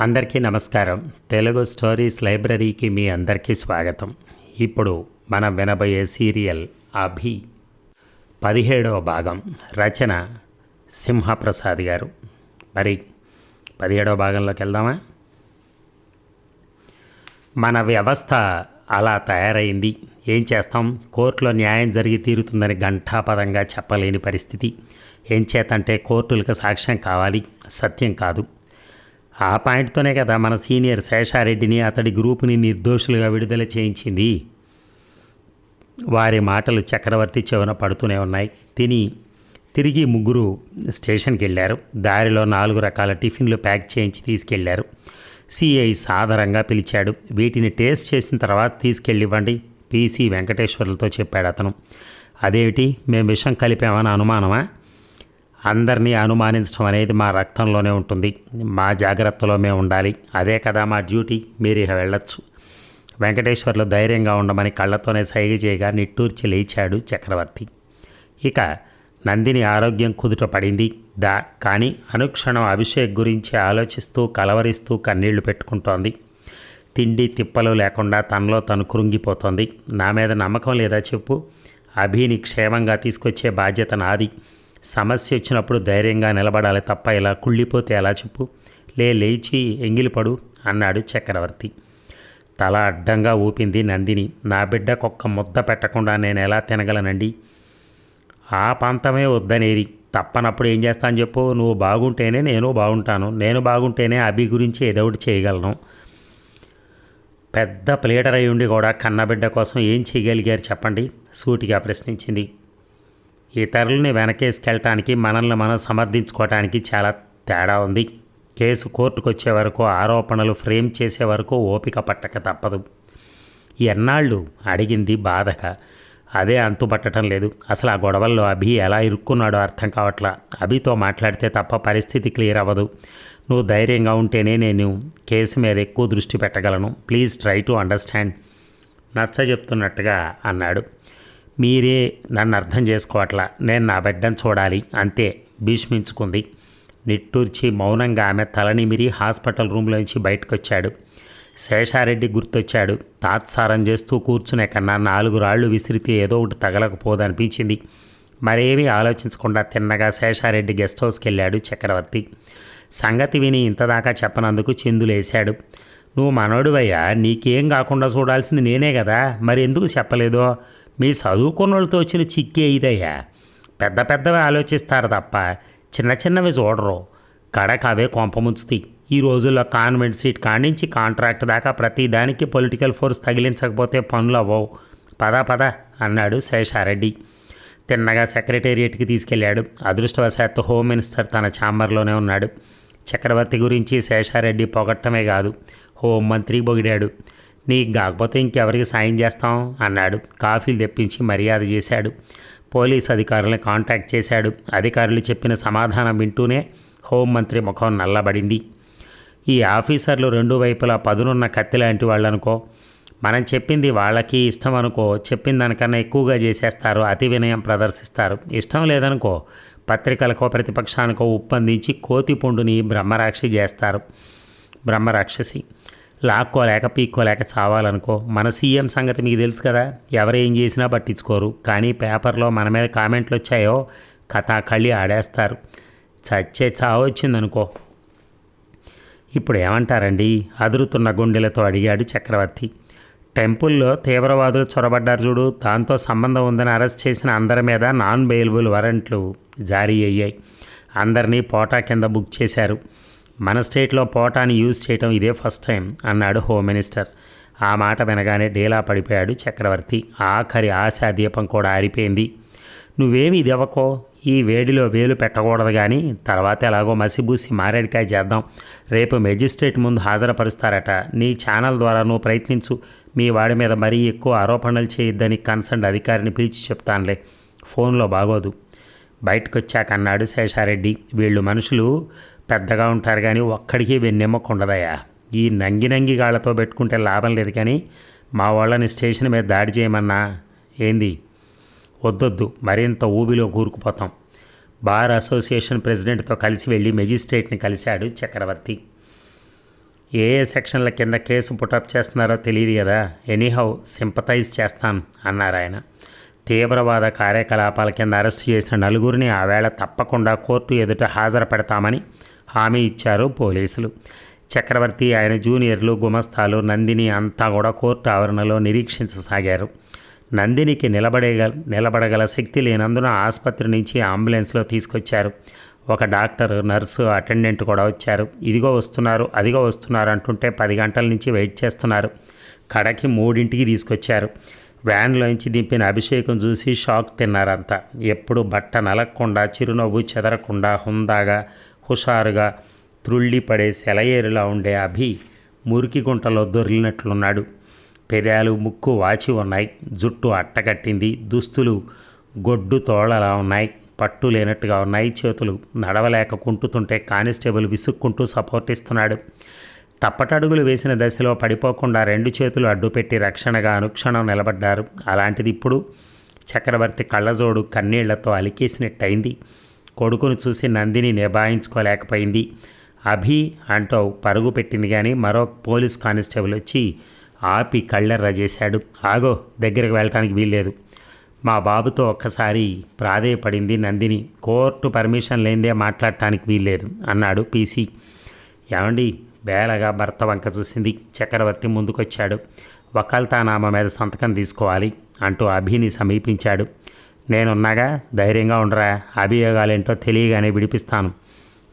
అందరికీ నమస్కారం. తెలుగు స్టోరీస్ లైబ్రరీకి మీ అందరికీ స్వాగతం. ఇప్పుడు మనం వినబోయే సీరియల్ అభి. పదిహేడవ భాగం. రచన సింహప్రసాద్ గారు. మరి పదిహేడవ భాగంలోకి వెళ్దామా? మన వ్యవస్థ అలా తయారైంది. ఏం చేస్తాం? కోర్టులో న్యాయం జరిగి తీరుతుందని ఘంటాపదంగా చెప్పలేని పరిస్థితి. ఏం చేతంటే కోర్టులకు సాక్ష్యం కావాలి. సత్యం కాదు. ఆ పాయింట్తోనే కదా మన సీనియర్ శేషారెడ్డిని అతడి గ్రూపుని నిర్దోషులుగా విడుదల చేయించింది. వారి మాటలు చక్రవర్తి చెవున పడుతూనే ఉన్నాయి. తిని తిరిగి ముగ్గురు స్టేషన్కి వెళ్ళారు దారిలో నాలుగు రకాల టిఫిన్లు ప్యాక్ చేయించి తీసుకెళ్ళారు. సిఐ సాదరంగా పిలిచాడు. వీటిని టేస్ట్ చేసిన తర్వాత తీసుకెళ్ళివ్వండి. పీసీ వెంకటేశ్వర్లతో చెప్పాడు అతను. అదేమిటి? మేము విషం కలిపామని అనుమానమా? అందరినీ అనుమానించడం అనేది మా రక్తంలోనే ఉంటుంది. మా జాగ్రత్తలో మేము ఉండాలి. అదే కదా మా డ్యూటీ. మీరు ఇక వెళ్ళొచ్చు. వెంకటేశ్వర్లు ధైర్యంగా ఉండమని కళ్ళతోనే సైగ చేయగా నిట్టూర్చి లేచాడు చక్రవర్తి. ఇక నందిని ఆరోగ్యం కుదుట పడింది. దా కానీ అనుక్షణం అభిషేక్ గురించి ఆలోచిస్తూ కలవరిస్తూ కన్నీళ్ళు పెట్టుకుంటోంది. తిండి తిప్పలు లేకుండా తనలో తను కృంగిపోతోంది. నా మీద నమ్మకం లేదా చెప్పు? అభిని క్షేమంగా తీసుకొచ్చే బాధ్యత నాది. సమస్య వచ్చినప్పుడు ధైర్యంగా నిలబడాలి తప్ప ఇలా కుళ్ళిపోతే ఎలా చెప్పు? లే లేచి ఎంగిలిపడు అన్నాడు చక్రవర్తి. తల అడ్డంగా ఊపింది నందిని. నా బిడ్డకొక్క ముద్ద పెట్టకుండా నేను ఎలా తినగలనండి? ఆ పంతమే వద్దనేది. తప్పనప్పుడు ఏం చేస్తాను చెప్పు? నువ్వు బాగుంటేనే నేను బాగుంటాను. నేను బాగుంటేనే అభి గురించి ఏదో ఒకటి చేయగలను. పెద్ద ప్లేటర్ అయి ఉండి కూడా కన్నబిడ్డ కోసం ఏం చేయగలిగారు చెప్పండి? సూటిగా ప్రశ్నించింది. ఇతరులని వెనకేసుకెళ్ళటానికి మనల్ని మనం సమర్థించుకోవటానికి చాలా తేడా ఉంది. కేసు కోర్టుకు వచ్చే వరకు ఆరోపణలు ఫ్రేమ్ చేసే వరకు ఓపిక పట్టక తప్పదు. ఎన్నాళ్ళు అడిగింది బాధక. అదే అంతుపట్టడం లేదు. అసలు ఆ గొడవల్లో అభి ఎలా ఇరుక్కున్నాడో అర్థం కావట్లా. అభితో మాట్లాడితే తప్ప పరిస్థితి క్లియర్ అవ్వదు. నువ్వు ధైర్యంగా ఉంటేనే నేను కేసు మీద ఎక్కువ దృష్టి పెట్టగలను. Please try to understand. నచ్చ చెప్తున్నట్టుగా అన్నాడు. మీరే నన్ను అర్థం చేసుకోవట్లా. నేను నా బిడ్డను చూడాలి అంతే భీష్మించుకుంది. నిట్టూర్చి మౌనంగా ఆమె తలనిమిరి హాస్పిటల్ రూమ్లోంచి బయటకు వచ్చాడు శేషారెడ్డి గుర్తొచ్చాడు. తాత్సారం చేస్తూ కూర్చునే కన్నా నాలుగు రాళ్ళు విసిరితే ఏదో ఒకటి తగలకపోదనిపించింది. మరేమీ ఆలోచించకుండా తిన్నగా శేషారెడ్డి గెస్ట్ హౌస్కి వెళ్ళాడు చక్రవర్తి. సంగతి విని ఇంతదాకా చెప్పనందుకు చిందులేశాడు. నువ్వు మనోడివయ్యా నీకేం కాకుండా చూడాల్సింది నేనే కదా. మరి ఎందుకు చెప్పలేదో? మీ చదువుకున్నోళ్ళతో వచ్చిన చిక్కే ఇదయ్యా. పెద్ద పెద్దవి ఆలోచిస్తారు తప్ప చిన్న చిన్నవి చూడరు. కడక అవే కొంపముంచుతాయి ఈ రోజుల్లో కాన్వెంట్ సీట్ కానించి కాంట్రాక్ట్ దాకా ప్రతి దానికి పొలిటికల్ ఫోర్స్ తగిలించకపోతే పనులు అవ్వవు. పద పద అన్నాడు శేషారెడ్డి. తిన్నగా సెక్రటేరియట్కి తీసుకెళ్ళాడు అదృష్టవశాత్తు హోమ్ మినిస్టర్ తన ఛాంబర్లోనే ఉన్నాడు. చక్రవర్తి గురించి శేషారెడ్డి పొగట్టమే కాదు. హోం మంత్రి పొగిడాడు నీకు కాకపోతే ఇంకెవరికి సాయం చేస్తాం? అన్నాడు. కాఫీలు తెప్పించి మర్యాద చేశాడు. పోలీస్ అధికారులను కాంటాక్ట్ చేశాడు. అధికారులు చెప్పిన సమాధానం వింటూనే హోంమంత్రి ముఖం నల్లబడింది. ఈ ఆఫీసర్లు రెండు వైపులా పదునున్న కత్తి లాంటి వాళ్ళనుకో. మనం చెప్పింది వాళ్ళకి ఇష్టం అనుకో. చెప్పిన దానికన్నా ఎక్కువగా చేసేస్తారు. అతి వినయం ప్రదర్శిస్తారు. ఇష్టం లేదనుకో. పత్రికలకో ప్రతిపక్షానికో ఉప్పందించి కోతి పుండుని బ్రహ్మరాక్షి చేస్తారు. బ్రహ్మరాక్షసి. లాక్కోలేక పీక్కోలేక చావాలనుకో మన సీఎం సంగతి మీకు తెలుసు కదా. ఎవరేం చేసినా పట్టించుకోరు. కానీ పేపర్లో మన మీద కామెంట్లు వచ్చాయో కథాకళ్ళి ఆడేస్తారు. చచ్చే చావు వచ్చిందనుకో. ఇప్పుడు ఏమంటారండి? అదురుతున్న గుండెలతో అడిగాడు చక్రవర్తి. టెంపుల్లో తీవ్రవాదులు చొరబడ్డారు చూడు. దాంతో సంబంధం ఉందని అరెస్ట్ చేసిన అందరి మీద నాన్ బెయిలబుల్ వారెంట్లు జారీ అయ్యాయి. అందరినీ పోటా కింద బుక్ చేశారు. మన స్టేట్లో పోటాని యూజ్ చేయటం ఇదే ఫస్ట్ టైం అన్నాడు హోమ్ మినిస్టర్. ఆ మాట వినగానే డేలా పడిపోయాడు చక్రవర్తి. ఆఖరి ఆశా దీపం కూడా ఆరిపోయింది. నువ్వేమి ఇదివ్వకో? ఈ వేడిలో వేలు పెట్టకూడదు కానీ తర్వాత ఎలాగో మసిబూసి మారేడికాయ చేద్దాం. రేపు మెజిస్ట్రేట్ ముందు హాజరుపరుస్తారట. నీ ఛానల్ ద్వారా నువ్వు ప్రయత్నించు. మీ వాడి మీద మరీ ఎక్కువ ఆరోపణలు చేయొద్దని కన్సర్న్ అధికారిని పిలిచి చెప్తానులే. ఫోన్లో బాగోదు. బయటకొచ్చాకన్నాడు అన్నాడు శేషారెడ్డి. వీళ్ళు మనుషులు పెద్దగా ఉంటారు కానీ ఒక్కడికి వెన్నెమ్మకు ఉండదయ్యా ఈ నంగి నంగి గాళ్ళతో పెట్టుకుంటే లాభం లేదు కానీ మా వాళ్ళని స్టేషన్ మీద దాడి చేయమన్నా? ఏంది? వద్దొద్దు మరింత ఊబిలో కూరుకుపోతాం. బార్ అసోసియేషన్ ప్రెసిడెంట్తో కలిసి వెళ్ళి మెజిస్ట్రేట్ని కలిశాడు చక్రవర్తి. ఏ ఏ సెక్షన్ల కింద కేసు పుటప్ చేస్తున్నారో తెలియదు కదా ఎనీహౌ సింపతైజ్ చేస్తాను అన్నారు ఆయన. తీవ్రవాద కార్యకలాపాల కింద అరెస్ట్ చేసిన నలుగురిని ఆ వేళ తప్పకుండా కోర్టు ఎదుట హాజరు పెడతామని హామీ ఇచ్చారు పోలీసులు. చక్రవర్తి ఆయన జూనియర్లు గుమస్తాలు నందిని అంతా కూడా కోర్టు ఆవరణలో నిరీక్షించసాగారు. నందినికి నిలబడేగల నిలబడగల శక్తి లేనందున ఆసుపత్రి నుంచి అంబులెన్స్లో తీసుకొచ్చారు. ఒక డాక్టర్ నర్సు అటెండెంట్ కూడా వచ్చారు. ఇదిగో వస్తున్నారు అదిగో వస్తున్నారు అంటుంటే పది గంటల నుంచి వెయిట్ చేస్తున్నారు. కడకి మూడింటికి తీసుకొచ్చారు. వ్యాన్లోంచి దింపిన అభిషేకం చూసి షాక్ తిన్నారంతా. ఎప్పుడు బట్ట నలగకుండా చిరునవ్వు చెదరకుండా హుందాగా హుషారుగా త్రుళ్ళి పడే సెలయేరులా ఉండే అభి మురికి గుంటలో దొరిలినట్లున్నాడు. పెదాలు ముక్కు వాచి ఉన్నాయి. జుట్టు అట్టకట్టింది దుస్తులు గొడ్డు తోళలా ఉన్నాయి. పట్టు లేనట్టుగా ఉన్నాయి. చేతులు నడవలేక కుంటుతుంటే కానిస్టేబుల్ విసుక్కుంటూ సపోర్ట్ ఇస్తున్నాడు. తప్పటడుగులు వేసిన దశలో పడిపోకుండా రెండు చేతులు అడ్డుపెట్టి రక్షణగా అనుక్షణం నిలబడ్డారు. అలాంటిది ఇప్పుడు చక్రవర్తి కళ్ళజోడు కన్నీళ్ళతో అలికేసినట్టయింది. కొడుకును చూసి నందిని నిభాయించుకోలేకపోయింది. అభి అంటూ పరుగు పెట్టింది కానీ మరో పోలీస్ కానిస్టేబుల్ వచ్చి ఆపి కళ్ళెర్ర చేశాడు. ఆగో దగ్గరికి వెళ్ళటానికి వీల్లేదు. మా బాబుతో ఒక్కసారి ప్రాధేయపడింది నందిని. కోర్టు పర్మిషన్ లేనిదే మాట్లాడటానికి వీల్లేదు అన్నాడు పీసీ. ఏమండి బేలగా భర్త వంక చూసింది. చక్రవర్తి ముందుకొచ్చాడు. వకాల్తానామా మీద సంతకం తీసుకోవాలి అంటూ అభిని సమీపించాడు. నేనున్నాగా ధైర్యంగా ఉండరా అభియోగాలేంటో తెలియగానే విడిపిస్తాను.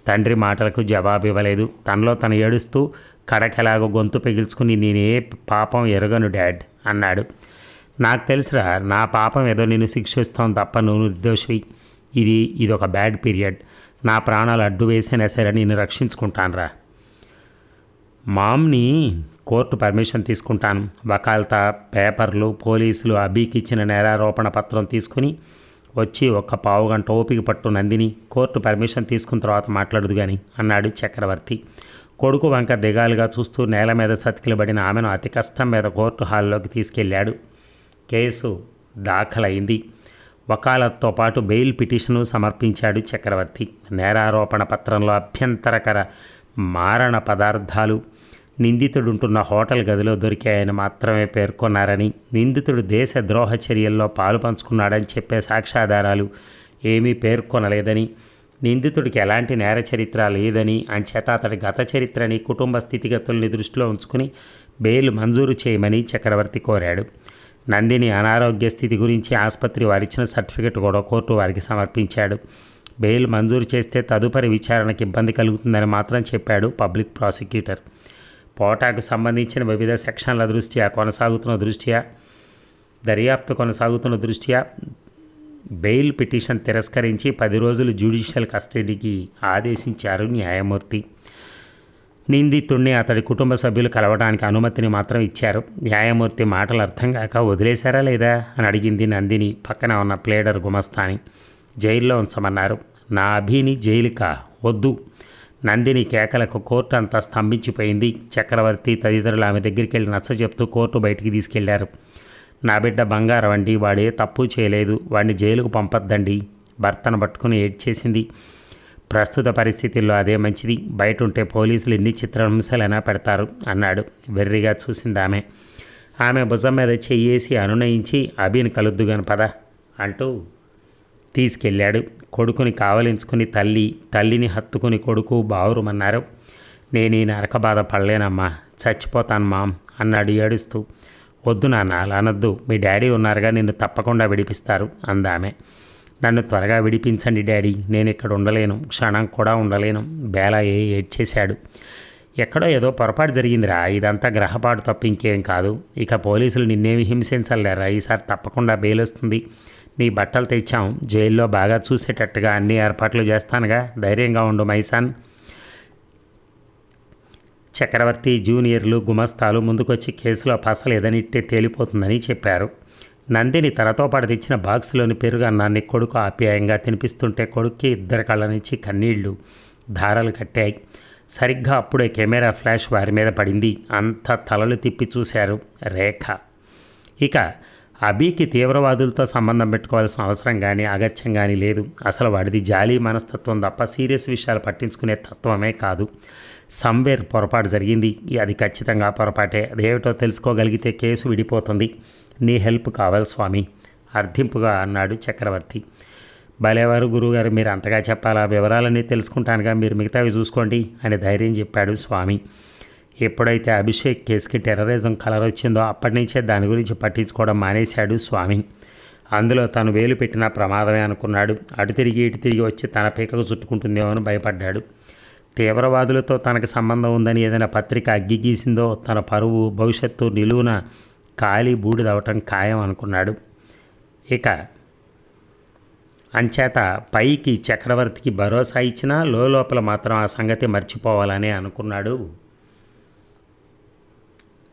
తండ్రి మాటలకు జవాబు ఇవ్వలేదు తనలో తను ఏడుస్తూ కడకెలాగో గొంతు పెగిల్చుకుని నేనే పాపం ఎరగను డాడ్ అన్నాడు. నాకు తెలుసురా నా పాపం ఏదో నేను శిక్షిస్తాం తప్ప నువ్వు నిర్దోషివి. ఇది ఇది ఒక బ్యాడ్ పీరియడ్. నా ప్రాణాలు అడ్డు వేసైనా సరే నేను రక్షించుకుంటానురా. మామ్ని కోర్టు పర్మిషన్ తీసుకుంటాను. వకాల్తా పేపర్లు పోలీసులు అబీకి ఇచ్చిన నేరారోపణ పత్రం తీసుకుని వచ్చి ఒక్క పావు గంట ఓపిక పట్టు నందిని కోర్టు పర్మిషన్ తీసుకున్న తర్వాత మాట్లాడదు కానీ అన్నాడు చక్రవర్తి. కొడుకు వంక దిగాలుగా చూస్తూ నేల మీద సతికిలబడిన ఆమెను అతి కష్టం మీద కోర్టు హాల్లోకి తీసుకెళ్ళాడు కేసు దాఖలైంది. వకాలత్తో పాటు బెయిల్ పిటిషను సమర్పించాడు చక్రవర్తి. నేరారోపణ పత్రంలో అభ్యంతరకర మారణ పదార్థాలు నిందితుడుంటున్న హోటల్ గదిలో దొరికాయని మాత్రమే పేర్కొన్నారని నిందితుడు దేశ ద్రోహ చర్యల్లో పాలు పంచుకున్నాడని చెప్పే సాక్ష్యాధారాలు ఏమీ పేర్కొనలేదని నిందితుడికి ఎలాంటి నేర చరిత్ర లేదని అంచేత అతడి గత చరిత్రని కుటుంబ స్థితిగతుల్ని దృష్టిలో ఉంచుకుని బెయిల్ మంజూరు చేయమని చక్రవర్తి కోరాడు. నందిని అనారోగ్య స్థితి గురించి ఆసుపత్రి వారిచ్చిన సర్టిఫికెట్ కూడా కోర్టు వారికి సమర్పించాడు. బెయిల్ మంజూరు చేస్తే తదుపరి విచారణకు ఇబ్బంది కలుగుతుందని మాత్రం చెప్పాడు పబ్లిక్ ప్రాసిక్యూటర్. పోటాకు సంబంధించిన వివిధ సెక్షన్ల దృష్ట్యా కొనసాగుతున్న దృష్ట్యా దర్యాప్తు కొనసాగుతున్న దృష్ట్యా బెయిల్ పిటిషన్ తిరస్కరించి పది రోజులు జ్యుడిషియల్ కస్టడీకి ఆదేశించారు న్యాయమూర్తి. నిందితుడిని అతడి కుటుంబ సభ్యులు కలవడానికి అనుమతిని మాత్రం ఇచ్చారు. న్యాయమూర్తి మాటలు అర్థం కాక వదిలేశారా లేదా అని అడిగింది నందిని పక్కన ఉన్న ప్లేడర్ గుమస్తాని. జైల్లో ఉంచమన్నారు. నా అభిని జైలుకా? వద్దు. నందిని కేకలకు కోర్టు అంతా స్తంభించిపోయింది. చక్రవర్తి తదితరులు ఆమె దగ్గరికి వెళ్ళి నచ్చ చెప్తూ కోర్టు బయటికి తీసుకెళ్ళారు. నా బిడ్డ బంగారం అండి వాడే తప్పు చేయలేదు వాడిని జైలుకు పంపొద్దండి. భర్తను పట్టుకుని ఏడ్చేసింది. ప్రస్తుత పరిస్థితుల్లో అదే మంచిది. బయట ఉంటే పోలీసులు ఎన్ని చిత్రహింసలైనా పెడతారు అన్నాడు. వెర్రిగా చూసింది ఆమె. ఆమె భుజం మీద చెయ్యేసి అనునయించి అభిని కలుద్దుగాను పద అంటూ తీసుకెళ్ళాడు. కొడుకుని కావలించుకుని తల్లి తల్లిని హత్తుకుని కొడుకు బావురుమన్నారు. నేను ఈ నరక బాధ పడలేనమ్మా చచ్చిపోతాను మామ్ అన్నాడు ఏడుస్తూ. వద్దు నాన్న అలా అనొద్దు. మీ డాడీ ఉన్నారుగా నిన్ను తప్పకుండా విడిపిస్తారు అందామె. నన్ను త్వరగా విడిపించండి డాడీ నేను ఇక్కడ ఉండలేను క్షణం కూడా ఉండలేను బేల ఏ ఏడ్చేశాడు. ఎక్కడో ఏదో పొరపాటు జరిగిందిరా ఇదంతా గ్రహపాటు తప్ప ఇంకేం కాదు. ఇక పోలీసులు నిన్నేమి హింసించలేరా ఈసారి తప్పకుండా బెయిల్ వస్తుంది నీ బట్టలు తెచ్చాం. జైల్లో బాగా చూసేటట్టుగా అన్ని ఏర్పాట్లు చేస్తానుగా. ధైర్యంగా ఉండు మైసాన్. చక్రవర్తి జూనియర్లు గుమస్తాలు ముందుకొచ్చి కేసులో పసలేదనిట్టే తేలిపోతుందని చెప్పారు. నందిని తనతో పాటు తెచ్చిన బాక్సులోని పెరుగు అన్నాన్ని కొడుకు ఆప్యాయంగా తినిపిస్తుంటే కొడుక్కి ఇద్దరు కళ్ళ నుంచి కన్నీళ్ళు ధారలు కట్టాయి. సరిగ్గా అప్పుడే కెమెరా ఫ్లాష్ వారి మీద పడింది. అంత తలలు తిప్పి చూశారు రేఖ. ఇక అబీకి తీవ్రవాదులతో సంబంధం పెట్టుకోవాల్సిన అవసరం కానీ అగత్యం కానీ లేదు. అసలు వాడిది జాలి మనస్తత్వం తప్ప సీరియస్ విషయాలు పట్టించుకునే తత్వమే కాదు. సంవేర్ పొరపాటు జరిగింది. అది ఖచ్చితంగా పొరపాటే. అదేమిటో తెలుసుకోగలిగితే కేసు విడిపోతుంది. నీ హెల్ప్ కావాలి స్వామి. అర్థింపుగా అన్నాడు చక్రవర్తి. భలేవారు గురువుగారు మీరు అంతగా చెప్పాలా? వివరాలన్నీ తెలుసుకుంటానుగా. మీరు మిగతావి చూసుకోండి అని ధైర్యం చెప్పాడు స్వామి. ఎప్పుడైతే అభిషేక్ కేసుకి టెర్రరిజం కలర్ వచ్చిందో అప్పటి నుంచే దాని గురించి పట్టించుకోవడం మానేశాడు స్వామి. అందులో తను వేలు పెట్టిన ప్రమాదమే అనుకున్నాడు. అటు తిరిగి ఇటు తిరిగి వచ్చి తన పీకకు చుట్టుకుంటుందేమో అని భయపడ్డాడు. తీవ్రవాదులతో తనకు సంబంధం ఉందని ఏదైనా పత్రిక అగ్గి గీసిందో తన పరువు భవిష్యత్తు నిలువున ఖాళీ బూడిదవటం ఖాయం అనుకున్నాడు. ఇక అంచేత పైకి చక్రవర్తికి భరోసా ఇచ్చినా లోపల మాత్రం ఆ సంగతి మర్చిపోవాలని అనుకున్నాడు.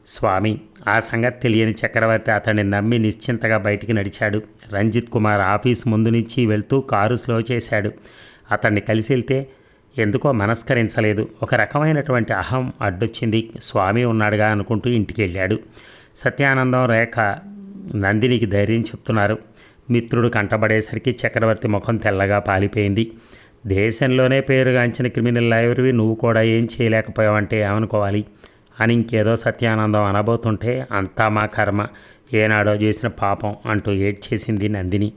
స్వామి. ఆ సంగతి తెలియని చక్రవర్తి అతన్ని నమ్మి నిశ్చింతగా బయటికి నడిచాడు. రంజిత్ కుమార్ ఆఫీస్ ముందు నుంచి వెళ్తూ కారు స్లో చేశాడు. అతన్ని కలిసి వెళ్తే ఎందుకో మనస్కరించలేదు. ఒక రకమైనటువంటి అహం అడ్డొచ్చింది. స్వామి ఉన్నాడుగా అనుకుంటూ ఇంటికి వెళ్ళాడు సత్యానందం రేఖ నందినికి ధైర్యం చెప్తున్నారు. మిత్రుడు కంటబడేసరికి చక్రవర్తి ముఖం తెల్లగా పాలిపోయింది. దేశంలోనే పేరుగాంచిన క్రిమినల్ లైబ్రరీ నువ్వు కూడా ఏం చేయలేకపోయావంటే ఏమనుకోవాలి? అని ఇంకేదో సత్యానందం అనబోతుంటే అంతా మా కర్మ. ఏనాడో చేసిన పాపం అంటూ ఏడ్చేసింది నందిని.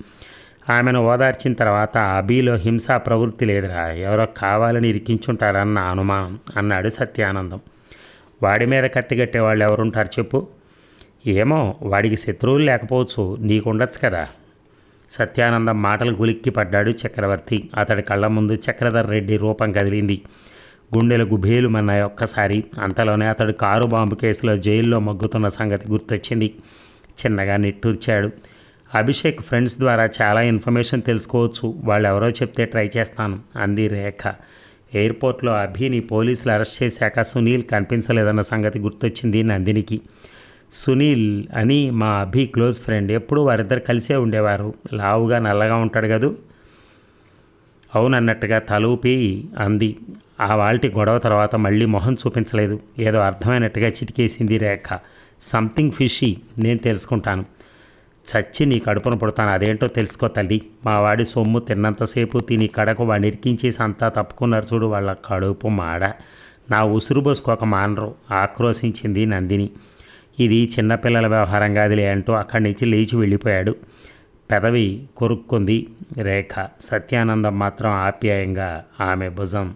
ఆమెను ఓదార్చిన తర్వాత అభిలో హింసా ప్రవృత్తి లేదురా. ఎవరో కావాలని ఇరికించుంటారన్న అనుమానం అన్నాడు సత్యానందం. వాడి మీద కత్తిగట్టే వాళ్ళు ఎవరుంటారు చెప్పు. ఏమో వాడికి శత్రువులు లేకపోవచ్చు. నీకుండొచ్చు కదా. సత్యానందం మాటలు గులిక్కి పడ్డాడు చక్రవర్తి. అతడి కళ్ళ ముందు చక్రధర్ రెడ్డి రూపం కదిలింది. గుండెలు గుబేలుమన్నాయి ఒక్కసారి. అంతలోనే అతడు కారు బాంబు కేసులో జైల్లో మగ్గుతున్న సంగతి గుర్తొచ్చింది. చిన్నగా నిట్టూర్చాడు. అభిషేక్ ఫ్రెండ్స్ ద్వారా చాలా ఇన్ఫర్మేషన్ తెలుసుకోవచ్చు. వాళ్ళు ఎవరో చెప్తే ట్రై చేస్తాను అంది రేఖ. ఎయిర్పోర్ట్లో అభిని పోలీసులు అరెస్ట్ చేశాక సునీల్ కనిపించలేదన్న సంగతి గుర్తొచ్చింది నందినికి. సునీల్ అని మా అభి క్లోజ్ ఫ్రెండ్. ఎప్పుడూ వారిద్దరు కలిసే ఉండేవారు. లావుగా నల్లగా ఉంటాడు కదూ? అవునన్నట్టుగా తలూపి అంది. ఆ వాళ్ళటి గొడవ తర్వాత మళ్ళీ మొహం చూపించలేదు. ఏదో అర్థమైనట్టుగా చిటికేసింది రేఖ. సంథింగ్ ఫిషీ నేను తెలుసుకుంటాను. చచ్చి నీ కడుపును పుడతాను అదేంటో తెలుసుకో తల్లి. మా వాడి సొమ్ము తిన్నంతసేపు తిని కడకు వాడిని ఇరికించేసి అంతా తప్పుకున్నారు చూడు వాళ్ళ కడుపు మాడ. నా ఉసురు పోసుకోక మానరు ఆక్రోశించింది నందిని. ఇది చిన్నపిల్లల వ్యవహారం కాదులే అంటూ అక్కడి నుంచి లేచి వెళ్ళిపోయాడు. పెదవి కొరుక్కుంది రేఖ. సత్యానందం మాత్రం ఆప్యాయంగా ఆమె భుజం